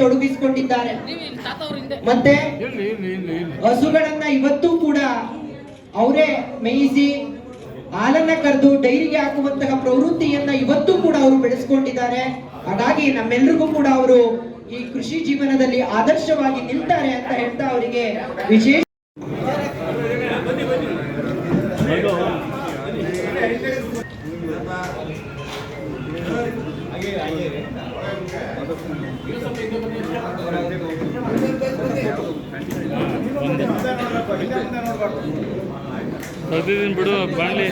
ತೊಡಗಿಸಿಕೊಂಡಿದ್ದಾರೆ. ಮತ್ತೆ ಹಸುಗಳನ್ನ ಇವತ್ತು ಕೂಡ ಅವರೇ ಮೇಯಿಸಿ ಹಾಲನ್ನ ಕರೆದು ಡೈರಿಗೆ ಹಾಕುವಂತಹ ಪ್ರವೃತ್ತಿಯನ್ನ ಇವತ್ತು ಕೂಡ ಅವರು ಬೆಳೆಸ್ಕೊಂಡಿದ್ದಾರೆ. ಹಾಗಾಗಿ ನಮ್ಮೆಲ್ಲರಿಗೂ ಕೂಡ ಅವರು ಈ ಕೃಷಿ ಜೀವನದಲ್ಲಿ ಆದರ್ಶವಾಗಿ ನಿಲ್ತಾರೆ ಅಂತ ಹೇಳ್ತಾ ಅವರಿಗೆ ವಿಶೇಷ ಪ್ರತಿದಿನ ಬಿಡು ಬಾಣಲಿ.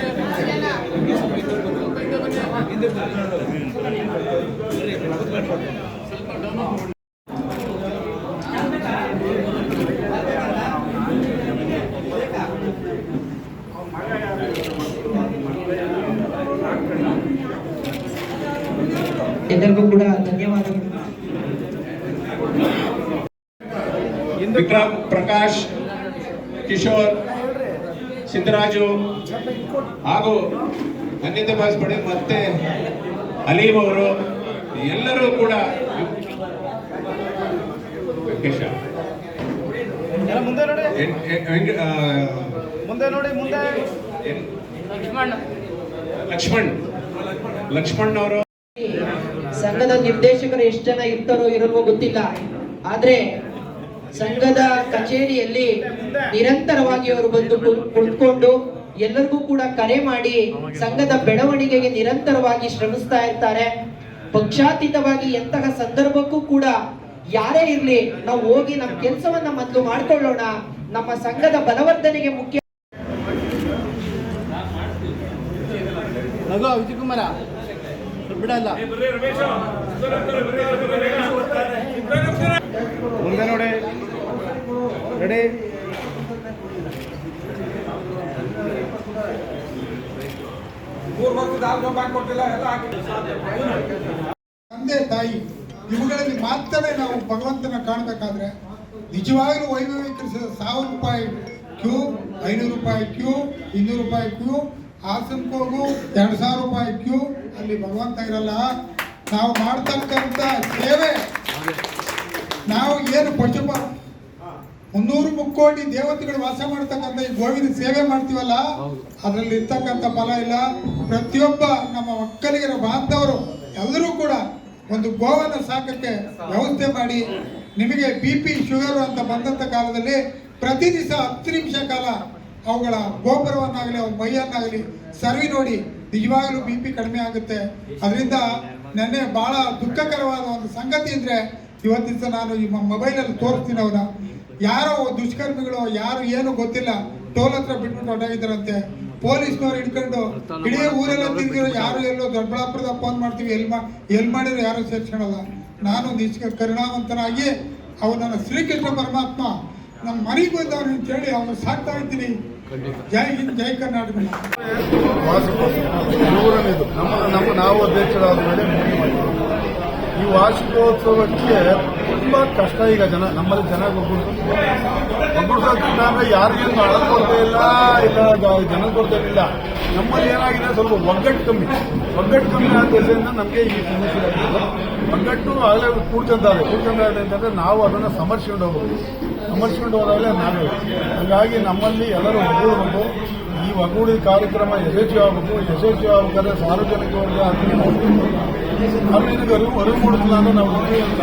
ಎಲ್ಲರಿಗೂ ಕೂಡ ಧನ್ಯವಾದಗಳು ವಿಕ್ರಮ್ ಪ್ರಕಾಶ್ ಕಿಶೋರ್ ಸಿದ್ದರಾಜು ಹಾಗೂ ಅನ್ಯತೆ ಭಾಷೆ ಮತ್ತೆ ಅಲೀಮ್ ಅವರು ಎಲ್ಲರೂ ಕೂಡ ವೆಂಕಟೇಶ. ಮುಂದೆ ನೋಡಿ. ಮುಂದೆ ನೋಡಿ ಮುಂದೆ. ಲಕ್ಷ್ಮಣ. ಲಕ್ಷ್ಮಣ್. ಲಕ್ಷ್ಮಣ್ ಅವರು. ಸಂಘದ ನಿರ್ದೇಶಕರು ಎಷ್ಟು ಜನ ಇರ್ತಾರೋ ಇರಲ್ವೋ ಗೊತ್ತಿಲ್ಲ. ಆದ್ರೆ ಸಂಘದ ಕಚೇರಿಯಲ್ಲಿ ನಿರಂತರವಾಗಿ ಅವರು ಬಂದು ಕುಳ್- ಕುಳಿತುಕೊಂಡು ಎಲ್ಲರಿಗೂ ಕೂಡ ಕರೆ ಮಾಡಿ ಸಂಘದ ಬೆಳವಣಿಗೆಗೆ ನಿರಂತರವಾಗಿ ಶ್ರಮಿಸ್ತಾ ಇರ್ತಾರೆ. ಪಕ್ಷಾತೀತವಾಗಿ ಎಂತಹ ಸಂದರ್ಭಕ್ಕೂ ಕೂಡ ಯಾರೇ ಇರ್ಲಿ ನಾವು ಹೋಗಿ ನಮ್ಮ ಕೆಲಸವನ್ನ ಮೊದಲು ಮಾಡ್ಕೊಳ್ಳೋಣ. ನಮ್ಮ ಸಂಘದ ಬಲವರ್ಧನೆಗೆ ಮುಖ್ಯ ಬಿಡಲ್ಲ. ಮುಂದೆ ನೋಡಿ. ರೆಡಿ ತಂದೆ, ತಾಯಿ ಇವುಗಳಲ್ಲಿ ಮಾತ್ರನೇ ನಾವು ಭಗವಂತನ ಕಾಣಬೇಕಾದ್ರೆ ನಿಜವಾಗಲೂ ವೈಭವೀಕರಿಸಿದ ಸಾವಿರ ರೂಪಾಯಿ ಕ್ಯೂ, ಐನೂರು ರೂಪಾಯಿ ಕ್ಯೂ, ಇನ್ನೂರು ರೂಪಾಯಿ ಕ್ಯೂ, ಹಾಸನಕ್ಕೆ ಹೋಗು, ಎರಡು ಸಾವಿರ ರೂಪಾಯಿ ಕ್ಯೂ, ಅಲ್ಲಿ ಭಗವಂತ ಇರಲ್ಲ. ನಾವು ಮಾಡ್ತಕ್ಕಂಥ ಸೇವೆ ನಾವು ಏನು ಪಶುಪ ಮುನ್ನೂರು ಮುಕ್ಕೋಟಿ ದೇವತೆಗಳು ವಾಸ ಮಾಡ್ತಕ್ಕಂಥ ಈ ಗೋವಿನ ಸೇವೆ ಮಾಡ್ತೀವಲ್ಲ ಅದರಲ್ಲಿ ಇರ್ತಕ್ಕಂಥ ಫಲ ಇಲ್ಲ. ಪ್ರತಿಯೊಬ್ಬ ನಮ್ಮ ಒಕ್ಕಲಿಗರ ಬಾಂಧವರು ಎಲ್ಲರೂ ಕೂಡ ಒಂದು ಗೋವನ್ನು ಸಾಕಕ್ಕೆ ವ್ಯವಸ್ಥೆ ಮಾಡಿ ನಿಮಗೆ ಬಿ ಪಿ ಶುಗರ್ ಅಂತ ಬಂದಂಥ ಕಾಲದಲ್ಲಿ ಪ್ರತಿ ದಿವಸ ಹತ್ತು ನಿಮಿಷ ಕಾಲ ಅವುಗಳ ಗೋಪುರವನ್ನಾಗಲಿ ಅವು ಮೈಯನ್ನಾಗಲಿ ಸರ್ವಿ ನೋಡಿ ನಿಜವಾಗಲೂ ಬಿ ಪಿ ಕಡಿಮೆ ಆಗುತ್ತೆ. ಅದರಿಂದ ನೆನ್ನೆ ಬಹಳ ದುಃಖಕರವಾದ ಒಂದು ಸಂಗತಿ ಅಂದ್ರೆ ಇವತ್ತಿನ ನಾನು ಈ ಮೊಬೈಲಲ್ಲಿ ತೋರಿಸ್ತೀನಿ ಅವನ. ಯಾರೋ ದುಷ್ಕರ್ಮಿಗಳು, ಯಾರು ಏನು ಗೊತ್ತಿಲ್ಲ, ಟೋಲ್ ಹತ್ರ ಬಿಟ್ಬಿಟ್ಟು ಹೊರಟಾಗಿದ್ದಾರಂತೆ. ಪೊಲೀಸ್ನವ್ರು ಹಿಡ್ಕೊಂಡು ಇಡೀ ಊರೆಲ್ಲ ತಿರುಗಿರೋ ಯಾರು ಎಲ್ಲೋ ದೊಡ್ಡಬಳ್ಳಾಪುರದ ಫೋನ್ ಮಾಡ್ತೀವಿ, ಎಲ್ಲಿ ಮಾ ಎಲ್ಲಿ ಮಾಡಿರೋ ಯಾರು ಸೇರ್ಸ್ಕೊಳಲ್ಲ. ನಾನು ನಿಷ್ಕ ಕರುಣಾವಂತನಾಗಿ ಅವನನ್ನು ಶ್ರೀಕೃಷ್ಣ ಪರಮಾತ್ಮ. ನಮ್ಮ ಮನೆಗೆ ಅಂತ ಹೇಳಿ ಅವನು ಸಾಕ್ತಾ ಇದ್ದೀನಿ. ಜೈ ಹಿಂದ್, ಜೈ ಕರ್ನಾಟಕ. ನಾವು ಅಧ್ಯಕ್ಷರಾದ ಮಾಡಿದ್ರು ವಾರ್ಷಿಕೋತ್ಸವಕ್ಕೆ ತುಂಬಾ ಕಷ್ಟ. ಈಗ ಜನ, ನಮ್ಮಲ್ಲಿ ಜನ ಒಗ್ಗೂಡ್ಸೋದು ಒಗ್ಗೂಡ್ಸೋ ಕಷ್ಟ ಅಂದ್ರೆ ಯಾರಿಗೇನು ಹಣ ಕೊರತೆ ಇಲ್ಲ ಇಲ್ಲ ಜನ ಕೊರತೆ ಇಲ್ಲ. ನಮ್ಮಲ್ಲಿ ಏನಾಗಿದೆ, ಸ್ವಲ್ಪ ಒಗ್ಗಟ್ಟು ಕಮ್ಮಿ. ಒಗ್ಗಟ್ಟು ಕಮ್ಮಿ ಆದ ದೆಸೆಯಿಂದ ನಮಗೆ ಈ ಸಮಸ್ಯೆ ಆಗ್ತದೆ ಒಗ್ಗಟ್ಟು ಆಗಲೇ ಕೂಡ್ಕೊಂತಾರೆ ಕೂಡ್ಕೊಂತಾರೆ ಅಂತಂದ್ರೆ ನಾವು ಅದನ್ನು ಸಮರ್ಸ್ಕೊಂಡು ಹೋಗ್ಬೋದು ಸಮರ್ಸ್ಕೊಂಡು ಹೋದಾಗಲೇ ನಾವೇ. ಹಾಗಾಗಿ ನಮ್ಮಲ್ಲಿ ಎಲ್ಲರೂ ಒಗ್ಗೂಡಬೇಕು ಈ ಒಗ್ಗೂಡಿ ಕಾರ್ಯಕ್ರಮ ಯಶಸ್ವಿ ಆಗಬೇಕು, ಯಶಸ್ವಿ ಆಗಬೇಕಾದ್ರೆ ಸಾರ್ವಜನಿಕ ವರ್ಗ ಅಲ್ಲಿಗೆ ಅರಿವು ಮೂಡಿಸಿಲ್ಲ ಅಂದ್ರೆ ನಾವು ಅಂತ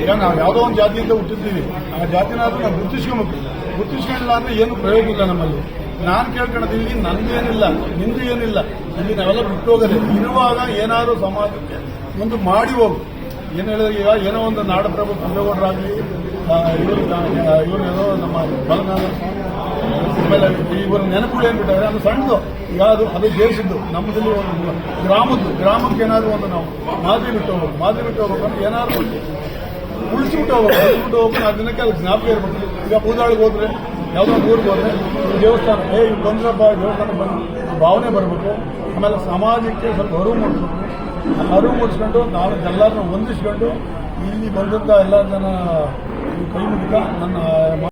ಈಗ ನಾವು ಯಾವುದೋ ಒಂದು ಜಾತಿಯಿಂದ ಹುಟ್ಟಿದ್ದೀವಿ. ಆ ಜಾತಿನಾದ್ರೂ ನಾವು ಗುರುತಿಸ್ಕೊಬೇಕು. ಗುರುತಿಸ್ಕೊಂಡಿಲ್ಲ ಅಂದ್ರೆ ಏನು ಪ್ರಯೋಗ ಇಲ್ಲ ನಮ್ಮಲ್ಲಿ. ನಾನು ಕೇಳ್ಕೊಳ್ತೀವಿ ನಂದೇನಿಲ್ಲ, ನಿಂದು ಏನಿಲ್ಲ, ಇಲ್ಲಿ ನಾವೆಲ್ಲ ಬಿಟ್ಟು ಇರುವಾಗ ಏನಾದರೂ ಸಮಾಜಕ್ಕೆ ಒಂದು ಮಾಡಿ ಹೋಗು. ಏನು ಹೇಳಿದ್ರೆ ಈಗ ಏನೋ ಒಂದು ನಾಡಪ್ರಭು ಕುಂದೇಗೌಡರಾಗಲಿ ಇವರು ಇವರು ಏನೋ ನಮ್ಮ ಬಲನಾದ ಆಮೇಲೆ ಇವರು ನೆನಪುಗಳು ಏನು ಬಿಟ್ಟಾರೆ ಅದು ಸಣ್ಣದು. ಈಗ ಅದು ದೇಶದ್ದು ನಮ್ಮದಲ್ಲಿ ಒಂದು ಗ್ರಾಮದ್ದು. ಗ್ರಾಮಕ್ಕೆ ಏನಾದ್ರು ಒಂದು ನಾವು ಮಾದರಿ ಬಿಟ್ಟು ಹೋಗ್ಬೇಕು. ಮಾದರಿ ಬಿಟ್ಟು ಹೋಗ್ಬೇಕಂದ್ರೆ ಏನಾದ್ರು ಉಳಿಸಿಬಿಟ್ಟು ಹೋಗ್ಬೇಕು. ಉಳಿಸ್ಬಿಟ್ಟು ಹೋಗ್ಬೇಕು ಆ ದಿನಕ್ಕೆ ಅದು ಜ್ಞಾಪಕ ಇರ್ಬೋದು ಈಗ ಪೂಜಾಳಿಗೆ ಹೋದ್ರೆ, ಯಾವುದೋ ಊರಿಗೆ ಹೋದ್ರೆ ದೇವಸ್ಥಾನ, ಏ ಇವ್ ಬಂದ್ರಪ್ಪ ದೇವಸ್ಥಾನ ಬಂದು ಭಾವನೆ ಬರಬೇಕು. ಆಮೇಲೆ ಸಮಾಜಕ್ಕೆ ಸ್ವಲ್ಪ ಅರಿವು ಮೂಡಿಸ್ಬೇಕು. ಅರಿವು ಮೂಡಿಸ್ಕೊಂಡು ನಾವು ಎಲ್ಲರನ್ನ ಹೊಂದಿಸ್ಕೊಂಡು ಇಲ್ಲಿ ಬಂದಂಥ ಎಲ್ಲ ಜನ ಕೈ ಮುಗಿದ ನನ್ನ